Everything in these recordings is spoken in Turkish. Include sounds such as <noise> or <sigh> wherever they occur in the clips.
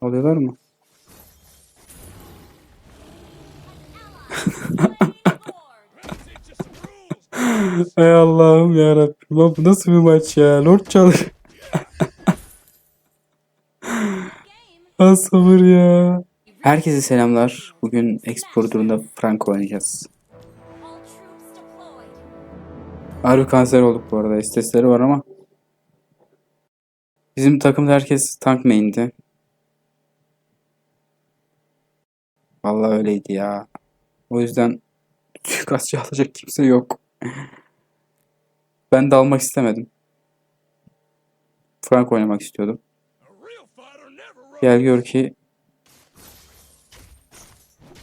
Alıyorlar mı? <laughs> Ey Allah'ım ya Rabbim. Lan bu nasıl bir maç ya? Lord çalır. <laughs> Lan sabır ya. Herkese selamlar. Bugün Export turunda Franco oynayacağız. Harbi kanser olduk bu arada. İstesleri var ama. Bizim takımda herkes tank main'di. Vallahi öyleydi ya. O yüzden suikastçı alacak kimse yok. Ben de almak istemedim. Frank oynamak istiyordum. Gel gör ki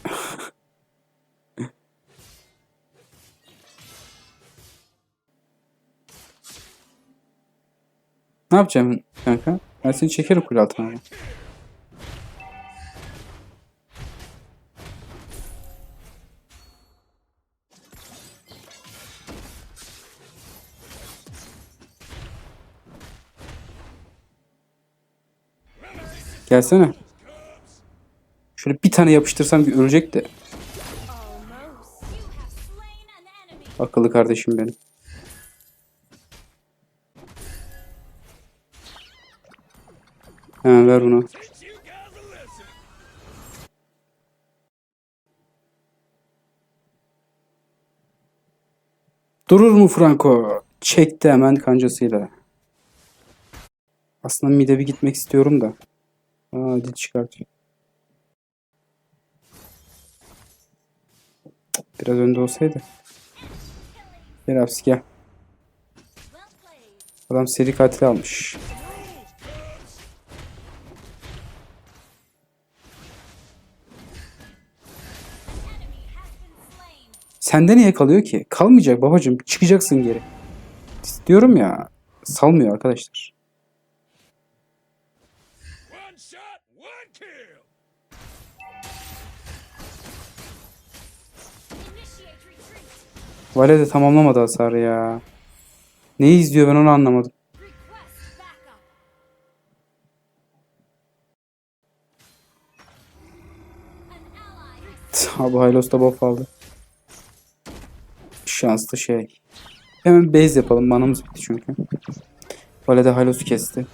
<laughs> Ne yapacağım kanka? Ben seni çekerim kule altına. Gelsene. Şöyle bir tane yapıştırsam bir ölecek de. Akıllı kardeşim benim. Hemen ver bunu. Durur mu Franco? Çekti hemen kancasıyla. Aslında mide bir gitmek istiyorum da. Aa dil çıkartıyor. Biraz önde olsaydı. Gel hapsi gel. Adam seri katil almış. Sende niye kalıyor ki? Kalmayacak babacığım. Çıkacaksın geri. Diyorum ya. Salmıyor arkadaşlar. Vale de tamamlamadı hasarı ya. Neyi izliyor ben onu anlamadım. Abi Hylos da buff aldı. Şanslı şey. Hemen base yapalım. Manamız bitti çünkü. Vale de Hylos'u kesti.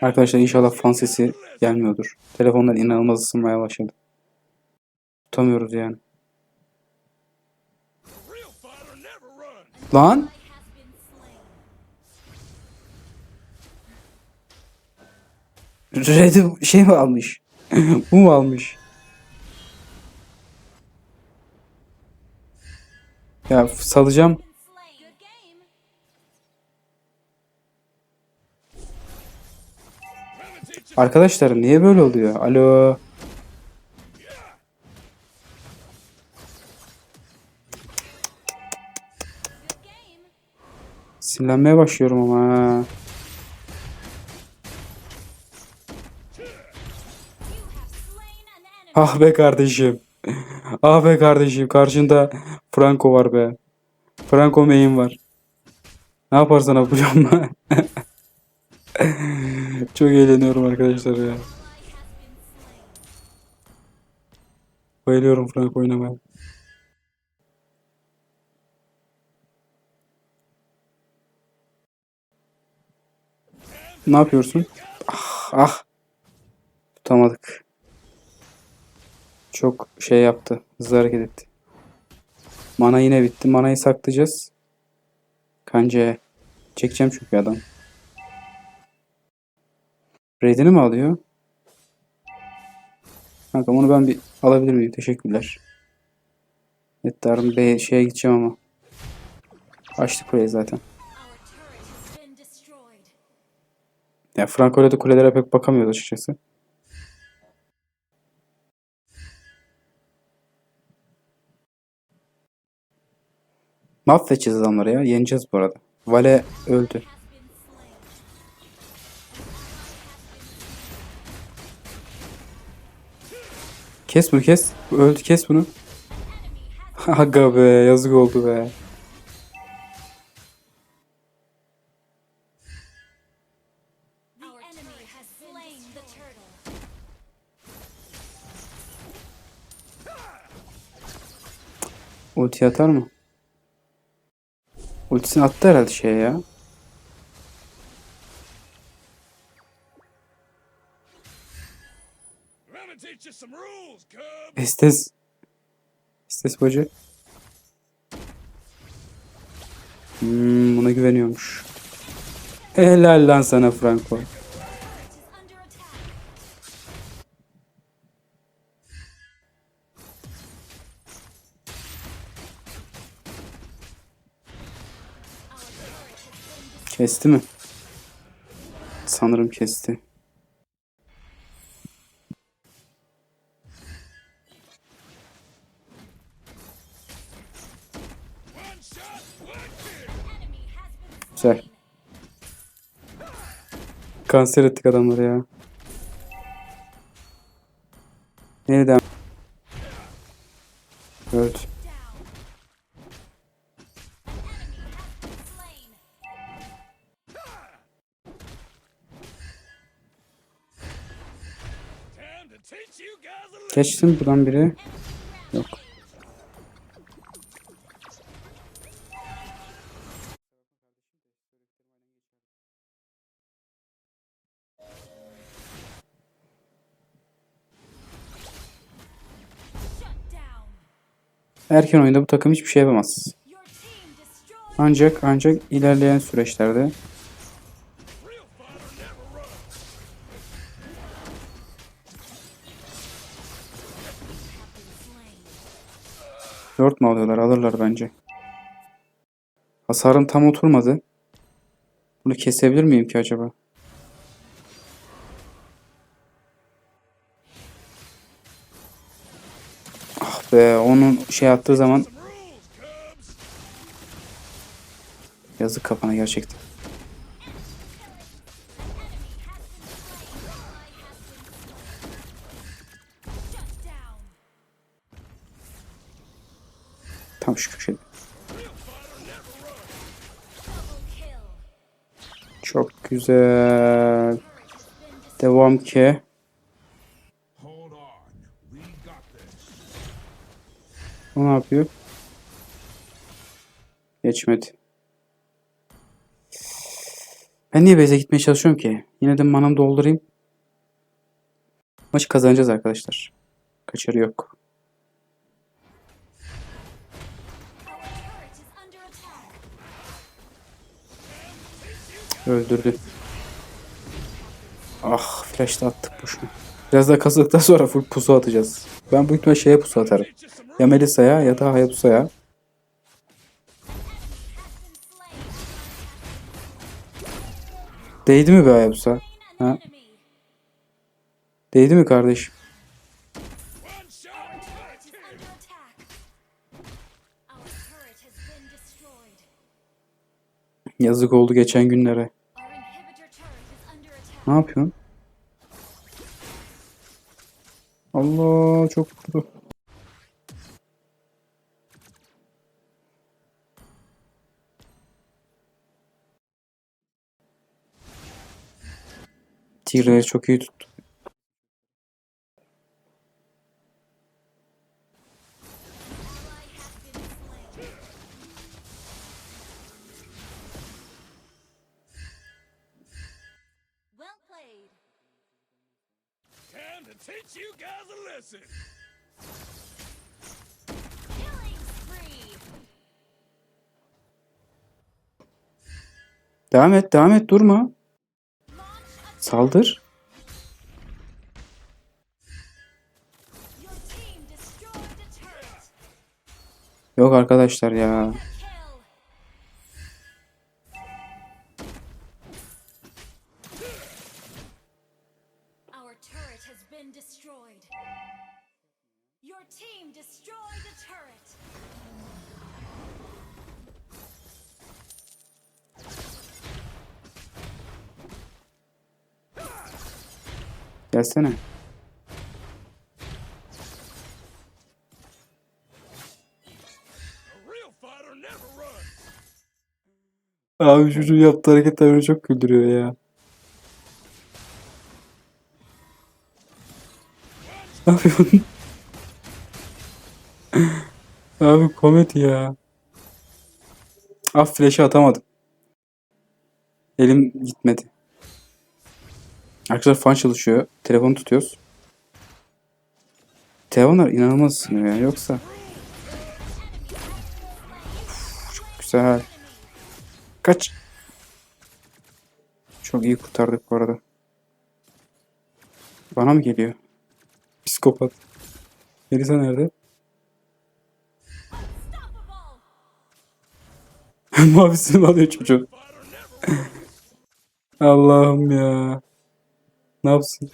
Arkadaşlar inşallah fan sesi gelmiyordur. Telefonlar inanılmaz ısınmaya başladı. Tutamıyoruz yani. Lan! Red'i şey mi almış? <laughs> Bu mu almış? Ya salacağım. Arkadaşlar niye böyle oluyor? Alo. Sinirlenmeye başlıyorum ama. Ah be kardeşim. <laughs> Ah be kardeşim. Karşında Franco var be. Franco main var. Ne yaparsan yapacağım ben. <laughs> Çok eğleniyorum arkadaşlar ya. Bayılıyorum Franco oynamaya. Ne yapıyorsun? Ah, ah. Tutamadık. Çok şey yaptı. Hızlı hareket etti. Mana yine bitti. Manayı saklayacağız. Kancaya. Çekeceğim çünkü adam. Raid'ini mi alıyor? Kanka onu ben bir alabilir miyim? Teşekkürler. Nettarım B şeye gideceğim ama. Açtık kuleyi zaten. Ya Franco öyle de kulelere pek bakamıyordu açıkçası. Mahvedeceğiz adamları ya. Yeneceğiz bu arada. Vale öldü. Kes bunu kes. Öldü kes bunu. <laughs> Aga be yazık oldu be. Ulti atar mı? Ultisini attı herhalde şey ya. Estes. Estes bacı. Hmm, buna güveniyormuş. Helal lan sana Franco. Kesti mi? Sanırım kesti. Güzel. Kanser ettik adamları ya. Nereden? Öldü. Down. An enemy Erken oyunda bu takım hiçbir şey yapamaz. Ancak ancak ilerleyen süreçlerde. 4 mu alıyorlar? Alırlar bence. Hasarım tam oturmadı. Bunu kesebilir miyim ki acaba? Be onun şey attığı zaman yazık kafana gerçekten. Tam şu köşede. Çok güzel. Devam ki. O ne yapıyor? Geçmedi. Ben niye base'e gitmeye çalışıyorum ki? Yine de manamı doldurayım. Maçı kazanacağız arkadaşlar. Kaçarı yok. Öldürdü. Ah flash da attık boşuna. Biraz daha kazıktan sonra full pusu atacağız. Ben bu ihtimal şeye pusu atarım. Ya Melisa'ya ya da Hayabusa'ya. Değdi mi be Hayabusa? Ha? Değdi mi kardeşim? Yazık oldu geçen günlere. Ne yapıyorsun? Allah çok vurdu. Tigre'yi çok iyi tuttu. Teach you guys a lesson. Killing spree. Devam et, devam et, durma. Saldır. Yok arkadaşlar ya. Runs. Abi çocuğun yaptığı hareketler beni çok güldürüyor ya. Ne yapıyorsun? <laughs> Abi komedi ya. Ah flash'ı atamadım. Elim gitmedi. Arkadaşlar fan çalışıyor. Telefonu tutuyoruz. Telefonlar inanılmaz ısınıyor ya. Yoksa Uf, çok güzel. Kaç. Çok iyi kurtardık bu arada. Bana mı geliyor? Psikopat. Melisa nerede? <laughs> Mavisini alıyor çocuk. <laughs> Allah'ım ya. Ne yapsın?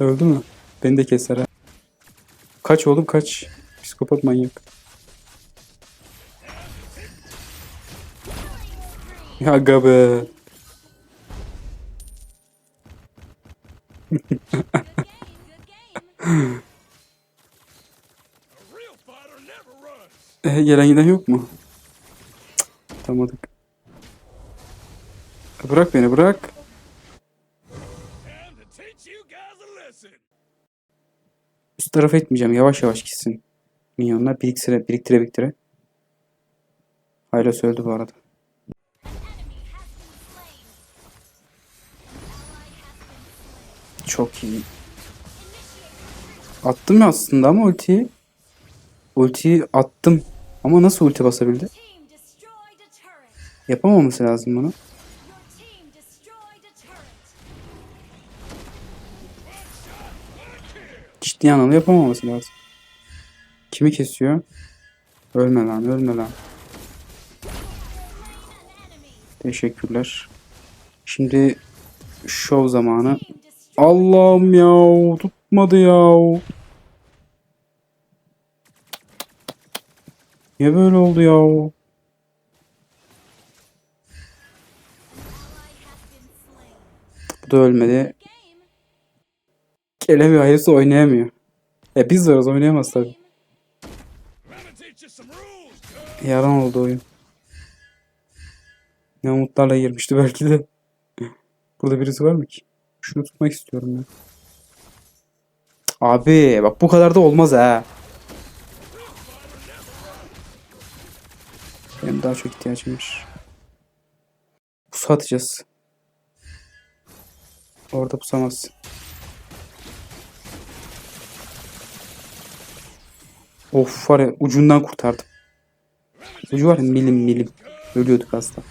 Öldü mü? Beni de keser ha. Kaç oğlum kaç. Psikopat manyak. Ya aga be. Good game, good game. A real fighter never runs. E, gelen giden yok mu? Cık, Tutamadık. Bırak beni bırak. Üst tarafa etmeyeceğim. Yavaş yavaş gitsin. Minyonlar biriktire biriktire biriktire. Hayla öldü bu arada. Çok iyi. Attım ya aslında ama ultiyi. Ultiyi attım. Ama nasıl ulti basabildi? Yapamaması lazım bunu. Ciddi anlamda yapamaması lazım. Kimi kesiyor? Ölme lan ölme lan. Teşekkürler. Şimdi şov zamanı. Allah'ım ya tutmadı ya. Niye böyle oldu ya? Bu da ölmedi. Gelemiyor hayırlısı oynayamıyor. E biz varız oynayamaz tabi. Yalan oldu oyun. Ne umutlarla girmişti belki de. Burada birisi var mı ki? Şunu tutmak istiyorum ya. Abi bak bu kadar da olmaz ha. Benim daha çok ihtiyacım var. Pusu atacağız. Orada pusamazsın. Of var ya ucundan kurtardım. Ucu var ya milim milim. Ölüyorduk asla.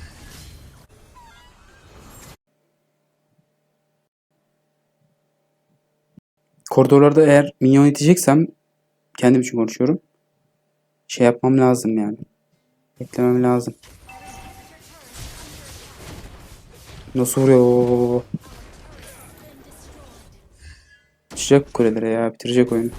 Koridorlarda eğer minyon iteceksem kendim için konuşuyorum. Şey yapmam lazım yani. Beklemem lazım. Nasıl vuruyor? Çıkacak kulelere ya. Bitirecek oyunu.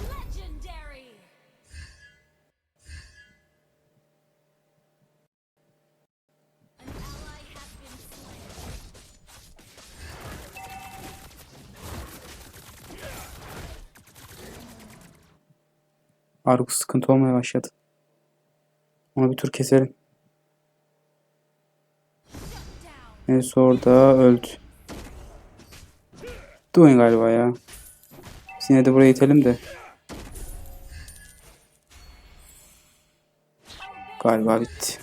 Argus sıkıntı olmaya başladı. Onu bir tur keselim. Son orada öldü. Doing galiba ya. Biz yine de buraya itelim de. Galiba bitti.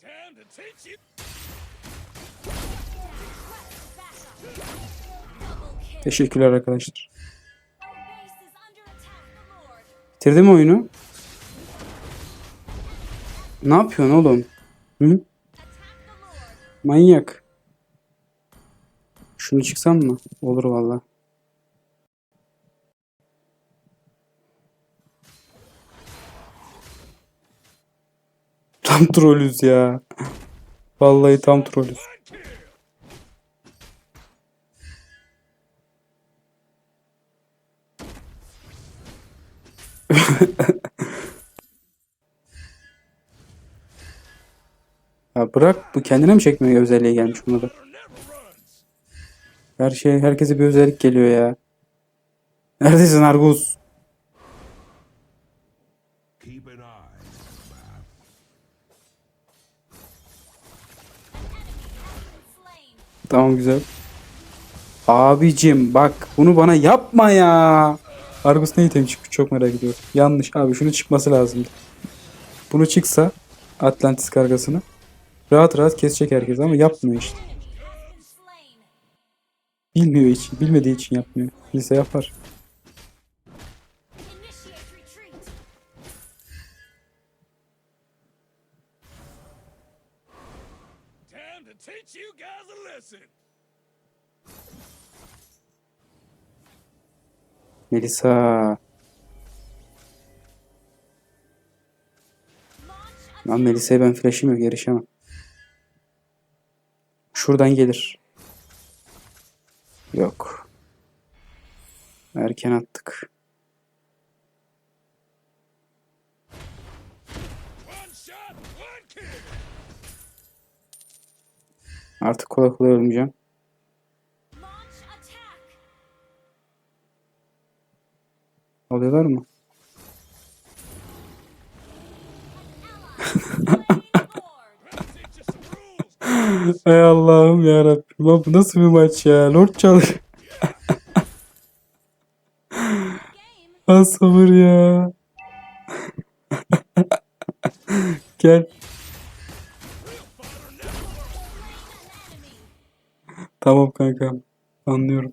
Time to teach you. Teşekkürler arkadaşlar. Our base is under attack, Lord. Bitirdi mi oyunu? Ne yapıyorsun oğlum? Hı? Manyak. Şunu çıksam mı? Olur valla. Tam trollüz ya. Vallahi tam trollüz. <laughs> Ya bırak bu kendine mi çekmeye özelliğe gelmiş runs. Her şey herkese bir özellik geliyor ya. Neredesin Argus? Tamam güzel. Abicim bak bunu bana yapma ya. Argus ne item çıkmış çok merak ediyorum. Yanlış abi şunu çıkması lazımdı. Bunu çıksa Atlantis kargasını rahat rahat kesecek herkes ama yapmıyor işte. Bilmiyor için, bilmediği için yapmıyor. Bilse yapar. Teach you guys a lesson. Melisa. Lan Melisa'ya ben flash'ım yok yarışamam. Şuradan gelir. Yok. Erken attık. Artık kolay kolay ölmeyeceğim. Alıyorlar mı? <laughs> Ey Allah'ım ya Rabbim. Lan bu nasıl bir maç ya? Lord. Game. <laughs> Lan sabır ya. <laughs> Gel. Tamam kankam. Anlıyorum.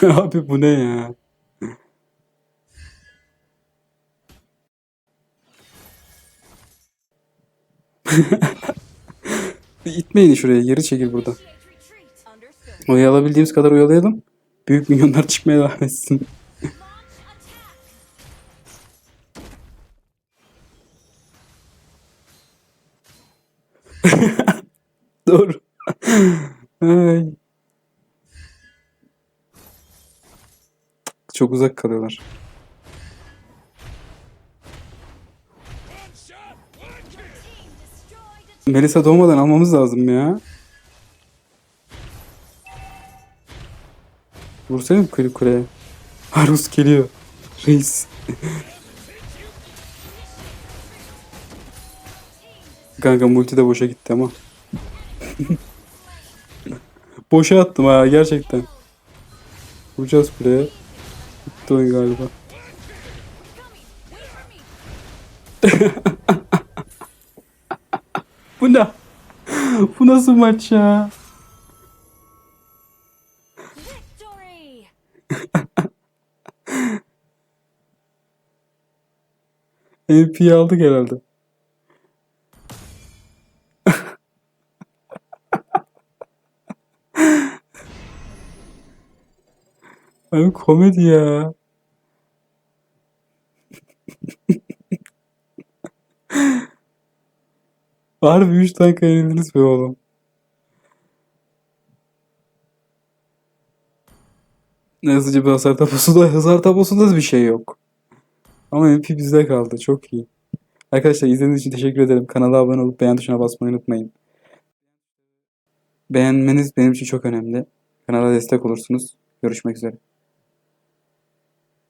<laughs> Abi bu ne ya? <laughs> Bir İtmeyin şuraya. Geri çekil buradan. Oyalabildiğimiz kadar oyalayalım. Büyük milyonlar çıkmaya devam etsin. <laughs> Doğru. Ay. Çok uzak kalıyorlar. Melisa doğmadan almamız lazım ya. Vursana kule kuleye. <laughs> Harus geliyor. Reis. <laughs> Kanka multi de boşa gitti ama. <laughs> boşa attım ha gerçekten. Vuracağız kuleye. Bitti oyun galiba. <laughs> Bu ne? <laughs> Bu nasıl maç ya? <laughs> MP'yi aldık herhalde. Abi komedi ya. <laughs> Harbi 3 dakika yenildiniz be oğlum. Hızlıca bir hasar taposu da hasar taposunda da bir şey yok. Ama MP bizde kaldı. Çok iyi. Arkadaşlar izlediğiniz için teşekkür ederim. Kanala abone olup beğen tuşuna basmayı unutmayın. Beğenmeniz benim için çok önemli. Kanala destek olursunuz. Görüşmek üzere.